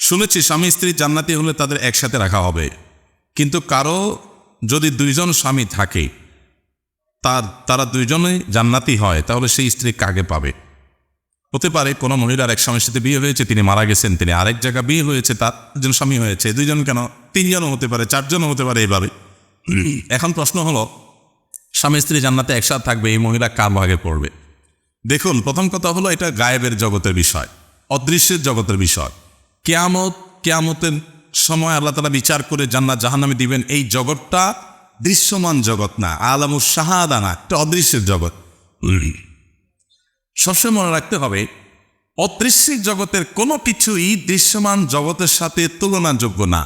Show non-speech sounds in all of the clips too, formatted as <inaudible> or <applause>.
শুনেছি স্বামী স্ত্রী জান্নাতি হলে তাদের একসাথে রাখা হবে। কিন্তু কারও যদি দুইজন স্বামী থাকে, তার, তারা দুইজনে জান্নাতি হয়, তাহলে সেই স্ত্রী কাকে পাবে? হতে পারে কোনো মহিলার এক স্বামীর সাথে বিয়ে হয়েছে, তিনি মারা গেছেন, তিনি আরেক জায়গা বিয়ে হয়েছে, তার একজন স্বামী হয়েছে, দুইজন কেন? তিনজনও হতে পারে, চারজনও হতে পারে এইভাবে এখন প্রশ্ন হলো, স্বামী স্ত্রী জান্নাতে একসাথে থাকবে, এই মহিলা কার ভাগে পড়বে? দেখুন, প্রথম কথা হলো এটা গায়েবের জগতের বিষয়, অদৃশ্যের জগতের বিষয়। কেয়ামত, কেয়ামতের সময় আল্লাহ তালা বিচার করে জান্নাত জাহান্নামে দিবেন। এই জগৎটা দৃশ্যমান জগৎ না আলামুর শাহাদা না, একটা অদৃশ্যের জগৎ। সবসময় মনে রাখতে হবে অদৃশ্যিক জগতের কোনো কিছুই দৃশ্যমান জগতের সাথে তুলনাযোগ্য না।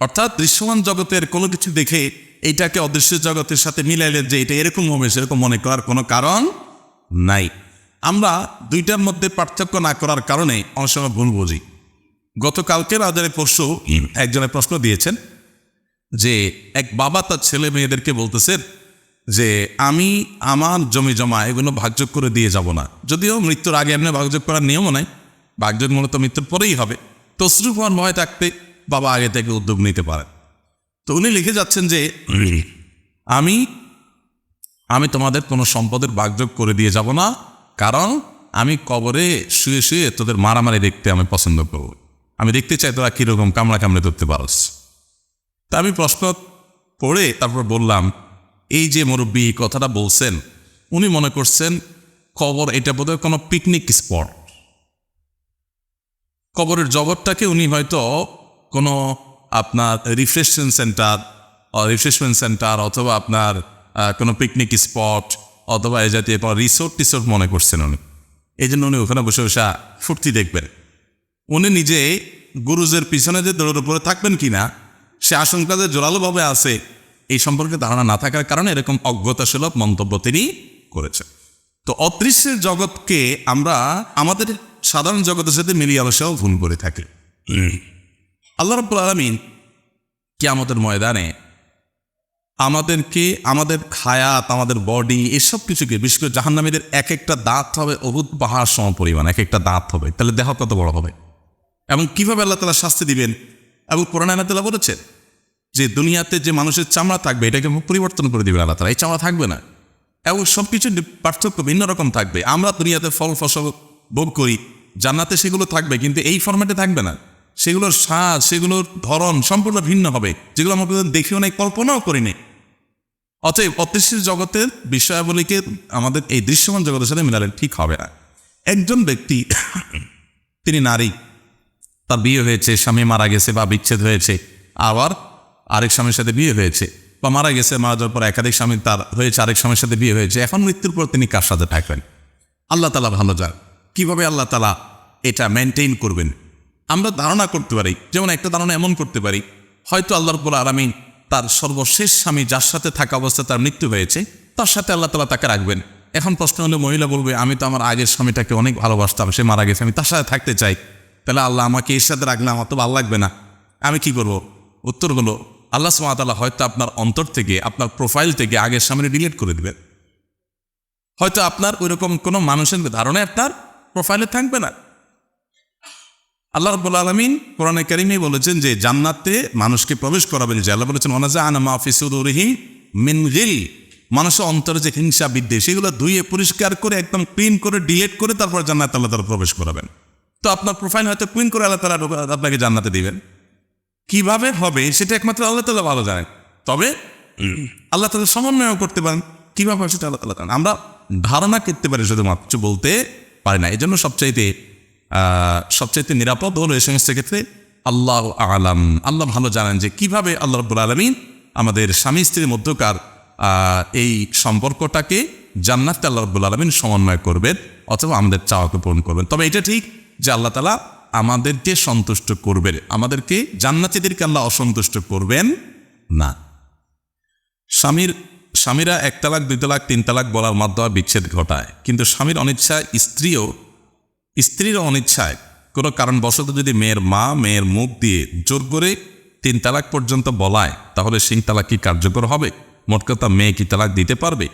অর্থাৎ দৃশ্যমান জগতের কোনো কিছু দেখে এইটাকে অদৃশ্য জগতের সাথে মিলাইলে যে এটা এরকম হবে, সেরকম মনে করার কোনো কারণ নাই। আমরা দুইটার মধ্যে পার্থক্য না করার কারণে অনেক সময় ভুল বুঝি। গতকালকে রাজারে পরশু একজনের প্রশ্ন দিয়েছেন যে এক বাবা তার ছেলে মেয়েদেরকে বলতেছেন যে আমি আমার জমি জমা এগুলো ভাগযোগ করে দিয়ে যাব না। যদিও মৃত্যুর আগে এমনি ভাগযোগ করার নিয়মও নাই। ভাগযোগ মূলত মৃত্যুর পরেই হবে। তসরুফ হওয়ার ভয় থাকতে বাবা আগে থেকে উদ্যোগ নিতে পারেন তো উনি লিখে যাচ্ছেন যে আমি আমি তোমাদের কোনো সম্পদের ভাগযোগ করে দিয়ে যাব না। কারণ আমি কবরে শুয়ে শুয়ে তোদের মারামারি দেখতে আমি পছন্দ করব। আমি দেখতে চাই তোরা কীরকম কামড়া কামড়ে ধরতে পারস। তা আমি প্রশ্ন পড়ে তারপর বললাম, এই যে মুরব্বী কথাটা বলছেন, উনি মনে করছেন কবর এটা বোধহয় কোনো পিকনিক স্পট। কবরের জগৎটাকে উনি হয়তো কোনো আপনার রিফ্রেশমেন্ট সেন্টার রিফ্রেশমেন্ট সেন্টার অথবা আপনার কোনো পিকনিক স্পট অথবা এই জাতীয় কোনো রিসোর্ট টিসোর্ট মনে করছেন উনি। এই জন্য উনি ওখানে বসে বসে ফুর্তি দেখবেন। উনি নিজে গুরুজের পিছনে যে দৌড়ের উপরে থাকবেন কিনা সে আশঙ্কা যে জোরালোভাবে আছে এই সম্পর্কে ধারণা না থাকার কারণে এরকম অজ্ঞতাসুলভ মন্তব্য তিনি করেছেন। তো অদৃশ্যের জগৎকে আমরা আমাদের সাধারণ জগতের সাথে মিলিয়ে আলোচনাও ভুল করে থাকি। আল্লাহ রব্বুল আলমিন কি আমাদের ময়দানে আমাদেরকে আমাদের খায়াত আমাদের বডি এসব কিছুকে, বিশেষ করে জাহান্নামীদের এক একটা দাঁত হবে অভূত পাহাড় সম পরিমাণ এক একটা দাঁত হবে। তাহলে দেহ কত বড় হবে? এবং কীভাবে আল্লাহ তালা শাস্তি দিবেন? এবং কোরআন আল্লাহ তালা বলেছেন যে দুনিয়াতে যে মানুষের চামড়া থাকবে, এটাকে পরিবর্তন করে দিবেন আল্লাহ তালা এই চামড়া থাকবে না। এবং সব কিছু পার্থক্য ভিন্ন রকম থাকবে। আমরা দুনিয়াতে ফল, ফসল ভোগ করি, জান্নাতে সেগুলো থাকবে, কিন্তু এই ফরম্যাটে থাকবে না। সেগুলোর স্বাদ, সেগুলোর ধরন সম্পূর্ণ ভিন্ন হবে। যেগুলো আমরা দেখিও নাই, কল্পনাও করিনি অতএব অদৃশ্যের জগতের বিষয়াবলীকে আমাদের এই দৃশ্যমান জগতের সাথে মিলালে ঠিক হবে না। একজন ব্যক্তি, তিনি নারী, তার বিয়ে হয়েছে, স্বামী মারা গেছে বা বিচ্ছেদ হয়েছে, আবার আরেক স্বামীর সাথে বিয়ে হয়েছে বা মারা গেছে, মারা যাওয়ার পর একাধিক স্বামী তার হয়েছে, আরেক স্বামীর সাথে বিয়ে হয়েছে, এখন মৃত্যুর পর তিনি কার সাথে থাকবেন? আল্লাহ তালা ভালো যান কীভাবে আল্লাহ তালা এটা মেনটেন করবেন? আমরা ধারণা করতে পারি, যেমন একটা ধারণা এমন করতে পারি, হয়তো আল্লাহ রব্বুল আলমিন তার সর্বশেষ স্বামী যার সাথে থাকা অবস্থায় তার মৃত্যু হয়েছে, তার সাথে আল্লাহ তালা তাকে রাখবেন। এখন প্রশ্ন হলো, মহিলা বলবে, আমি তো আমার আগের স্বামীটাকে অনেক ভালোবাসতাম, সে মারা গেছে, আমি তার সাথে থাকতে চাই। তাহলে আল্লাহ আমাকে এর সাথে রাখলে আমার তো ভালো লাগবে না। আমি কি করব? উত্তর হলো, আল্লাহ সুমাতাল্লাহ হয়তো আপনার অন্তর থেকে, আপনার প্রোফাইল থেকে আগের সামনে ডিলিট করে দিবেন। হয়তো আপনার ওইরকম কোনো মানুষের ধারণা আপনার প্রোফাইলে থাকবে না। আল্লাহ রব্বুল আলমিন কোরআনে কারিমে বলেছেন যে জান্নাতে মানুষকে প্রবেশ করাবেন যে আল্লাহ বলেছেন অনাজা আনা মাফিসুদুরহিম মিন গিল। মানুষের অন্তরে যে হিংসা বিদ্বেষ সেগুলো ধুয়ে পরিষ্কার করে একদম ক্লিন করে, ডিলেট করে তারপর জান্নাত আল্লাহ তালা প্রবেশ করাবেন। তো আপনার প্রোফাইল হয়তো ক্লিন করে আল্লাহ তালা আপনাকে জান্নাতে দিবেন। কীভাবে হবে সেটা একমাত্র আল্লাহ তালা ভালো জানেন। তবে আল্লাহ তালা সমন্বয় করতে পারেন। কীভাবে সেটা আল্লাহ তালা আমরা ধারণা করতে পারি শুধুমাত্র বলতে পারি না। এই জন্য সবচাইতে সবচাইতে নিরাপদ হলো এই সমস্ত ক্ষেত্রে আল্লাহ আলাম। আল্লাহ ভালো জানেন যে কীভাবে আল্লাহ রব্বুল আলমিন আমাদের স্বামী স্ত্রীর মধ্যকার এই সম্পর্কটাকে জান্নাতে আল্লাহ রব্বুল আলমিন সমন্বয় করবেন অথবা আমাদের চাওয়াকে পূরণ করবেন। তবে এটা ঠিক যে আল্লাহ তালা আমাদেরকে সন্তুষ্ট করবেন। আমাদেরকে জান্নাতিদেরকে আল্লাহ অসন্তুষ্ট করবেন না। স্বামীর, স্বামীরা এক তালাক, দুই তালাক, তিন তালাক বলার মাধ্যমে বিচ্ছেদ ঘটায়। কিন্তু স্বামীর অনিচ্ছায় স্ত্রীও স্ত্রীর অনিচ্ছায় কোনো কারণবশত যদি মেয়ের মা, মেয়ের মুখ দিয়ে জোর করে তিন তালাক পর্যন্ত বলায়, তাহলে সেই তালাক কি কার্যকর হবে? মোট কথা মেয়ে কি তালাক দিতে পারবে?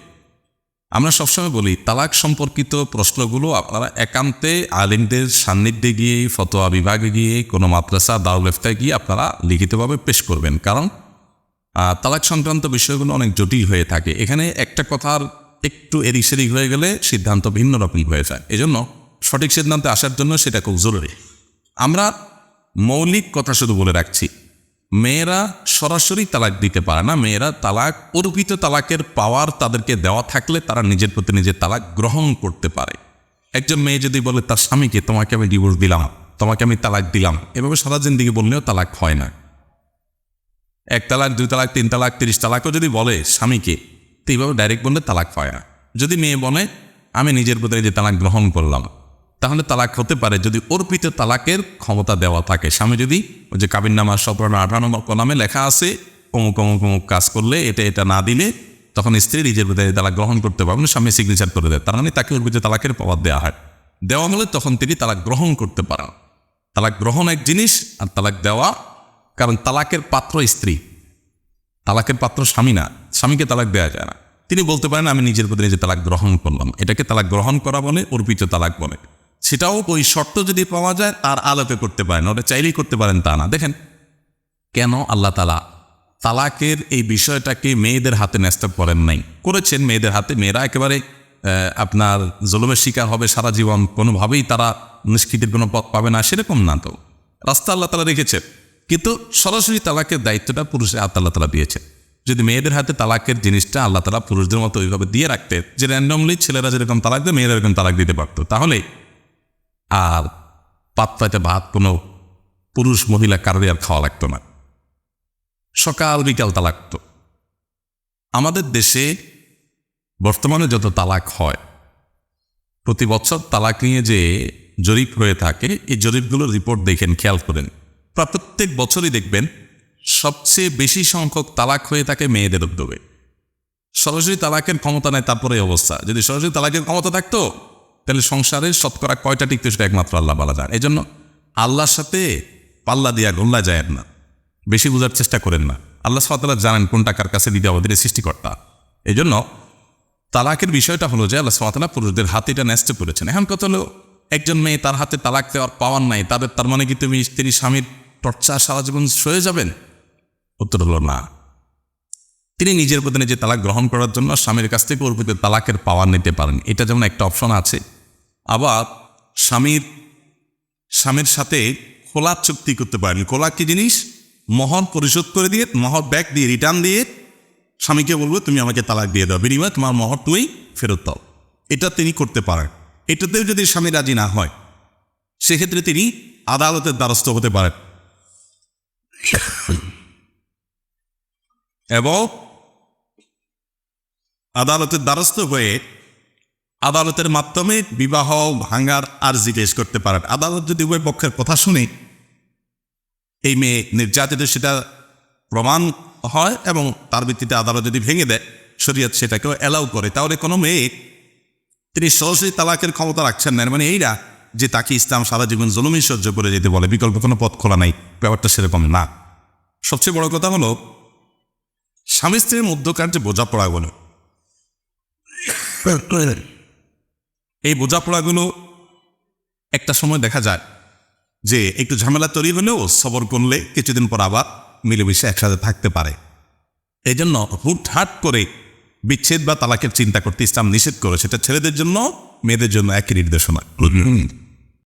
আমরা সবসময় বলি, তালাক সম্পর্কিত প্রশ্নগুলো আপনারা একান্তে আলিমদের সান্নিধ্যে গিয়ে, ফতোয়া বিভাগে গিয়ে, কোনো মাদ্রাসা দারুলেফতায় গিয়ে আপনারা লিখিতভাবে পেশ করবেন। কারণ তালাক সংক্রান্ত বিষয়গুলো অনেক জটিল হয়ে থাকে। এখানে একটা কথার একটু সেদিক হয়ে গেলে সিদ্ধান্ত ভিন্ন রকম হয়ে যায়। এজন্য সঠিক সিদ্ধান্তে আসার জন্য সেটা খুব জরুরি। আমরা মৌলিক কথা শুধু বলে রাখছি, মেয়েরা সরাসরি তালাক দিতে পারে না। মেয়েরা তালাক, অর্পিত তালাকের পাওয়ার তাদেরকে দেওয়া থাকলে তারা নিজের প্রতি নিজের তালাক গ্রহণ করতে পারে। একজন মেয়ে যদি বলে, তার স্বামীকে তোমাকে আমি ডিভোর্স দিলাম, তোমাকে আমি তালাক দিলাম। এভাবে সারা জিন্দিগি বললেও তালাক হয় না। এক তালাক, দুই তালাক, তিন তালাক, তিরিশ তালাকও যদি বলে স্বামীকে, তো এইভাবে ডাইরেক্ট বললে তালাক হয় না। যদি মেয়ে বলে, আমি নিজের প্রতি যে তালাক গ্রহণ করলাম। তাহলে তালাক হতে পারে যদি অর্পিত তালাকের ক্ষমতা দেওয়া থাকে। স্বামী যদি ওই যে কাবিননামা সতেরো আঠারো নম্বর কলামে লেখা আছে, অমুক অমুক অমুক কাজ করলে এটা এটা না দিলে তখন স্ত্রী নিজের তালাক গ্রহণ করতে পারবেন স্বামী সিগনেচার করে দেয়। তার মানে তাকে অর্পিত তালাকের পাওয়ার দেওয়া হয়। দেওয়া হলে তখন তিনি তালাক গ্রহণ করতে পারেন। তালাক গ্রহণ এক জিনিস আর তালাক দেওয়া, কারণ তালাকের পাত্র স্ত্রী। তালাকের পাত্র স্বামী না, স্বামীকে তালাক দেওয়া যায় না। তিনি বলতে পারেন, আমি নিজের প্রতি নিজে তালাক গ্রহণ করলাম। এটাকে তালাক গ্রহণ করা বলে, অর্পিত তালাক বলে। সেটাও ওই শর্ত যদি পাওয়া যায়, তার আলোকে করতে পারেন ওটা চাইলেই করতে পারেন তা না। দেখেন, কেন আল্লাহ তালা তালাকের এই বিষয়টাকে মেয়েদের হাতে ন্যস্ত করেন নাই? করেছেন মেয়েদের হাতে, মেয়েরা একেবারে আপনার জলমের শিকার হবে সারা জীবন, কোনোভাবেই তারা নিষ্কৃতির কোনো পথ পাবে না, সেরকম না তো। রাস্তা আল্লাহ তালা রেখেছেন কিন্তু সরাসরি তালাকের দায়িত্বটা পুরুষের হাতে আল্লাহ তালা দিয়েছে। যদি মেয়েদের হাতে তালাকের জিনিসটা আল্লাহ তালা পুরুষদের মতো ওইভাবে দিয়ে রাখতেন যে র্যান্ডমলি ছেলেরা যেরকম তালাক দেয়, মেয়েরা এরকম তালাক দিতে পারতো, তাহলে আর পাত্তাতে ভাত কোনো পুরুষ মহিলা কারোরই আর খাওয়া লাগতো না। সকাল বিকাল তালাক তো আমাদের দেশে বর্তমানে যত তালাক হয়, প্রতি বছর তালাক নিয়ে যে জরিপ হয়ে থাকে, এই জরিপগুলোর রিপোর্ট দেখেন, খেয়াল করেন। প্রত্যেক বছরই দেখবেন, সবচেয়ে বেশি সংখ্যক তালাক হয়ে থাকে মেয়েদের উদ্যোগে। সরাসরি তালাকের ক্ষমতা নেয় তারপরে অবস্থা। যদি সরাসরি তালাকের ক্ষমতা থাকতো তাহলে সংসারের শতকরা কয়টা টিকতে সেটা একমাত্র আল্লাহ বলা যায়। এই জন্য আল্লাহর সাথে পাল্লা দিয়া গোল্লা যায় না। বেশি বোঝার চেষ্টা করেন না। আল্লাহ সাতাল্লাহ জানেন কোন টাকার কাছে দিতে আমাদের সৃষ্টিকর্তা। এই জন্য তালাকের বিষয়টা হলো যে আল্লাহ সাতাল্লাহ পুরুষদের হাতে এটা ন্যস্ত করেছেন। এখন কত হলো, একজন মেয়ে তার হাতে তালাক দেওয়ার পাওয়ার নাই, তাদের তার মানে কি তুমি স্ত্রী স্বামীর টর্চা সারা জীবন সয়ে যাবেন? উত্তর হলো না। তিনি নিজের প্রতি নিজে তালাক গ্রহণ করার জন্য স্বামীর কাছ থেকে ওর প্রতি তালাকের পাওয়ার নিতে পারেন। এটা যেমন একটা অপশন আছে আবার স্বামীর স্বামীর সাথে খোলা চুক্তি করতে পারেন। খোলা কি জিনিস? মহর পরিশোধ করে দিয়ে মহর ব্যাগ দিয়ে রিটার্ন দিয়ে স্বামীকে বলব, তুমি আমাকে তালাক দিয়ে দাও। বিনিময়ে তোমার মহর তুমি ফেরত দাও। এটা তিনি করতে পারেন। এটাতেও যদি স্বামী রাজি না হয়, সেক্ষেত্রে তিনি আদালতের দ্বারস্থ হতে পারেন। এবং আদালতের দ্বারস্থ হয়ে আদালতের মাধ্যমে বিবাহ, ভাঙার আর্জি পেশ করতে পারেন। আদালত যদি উভয় পক্ষের কথা শুনে এই মেয়ে নির্যাতিত, সেটা প্রমাণ হয় এবং তার ভিত্তিতে আদালত যদি ভেঙে দেয়, শরীয়ত সেটাকেও অ্যালাউ করে। তাহলে কোনো মেয়ে, তিনি সরাসরি তালাকের ক্ষমতা রাখছেন না। মানে এইরা যে তাকে ইসলাম সারা জীবন জলমি সহ্য করে যেতে বলে, বিকল্প কোনো পথ খোলা নাই। ব্যাপারটা সেরকম না। সবচেয়ে বড় কথা হলো, স্বামী স্ত্রীর মধ্যকার যে বোঝাপড়াগুলো <coughs> এই বোঝাপড়াগুলো একটা সময় দেখা যায় যে একটু ঝামেলা তৈরি হলেও সবর করলে কিছুদিন পর আবার মিলেমিশে একসাথে থাকতে পারে। এই জন্য হুটহাট করে বিচ্ছেদ বা তালাকের চিন্তা করতে ইসলাম নিষেধ করে সেটা ছেলেদের জন্য, মেয়েদের জন্য একই নির্দেশনা।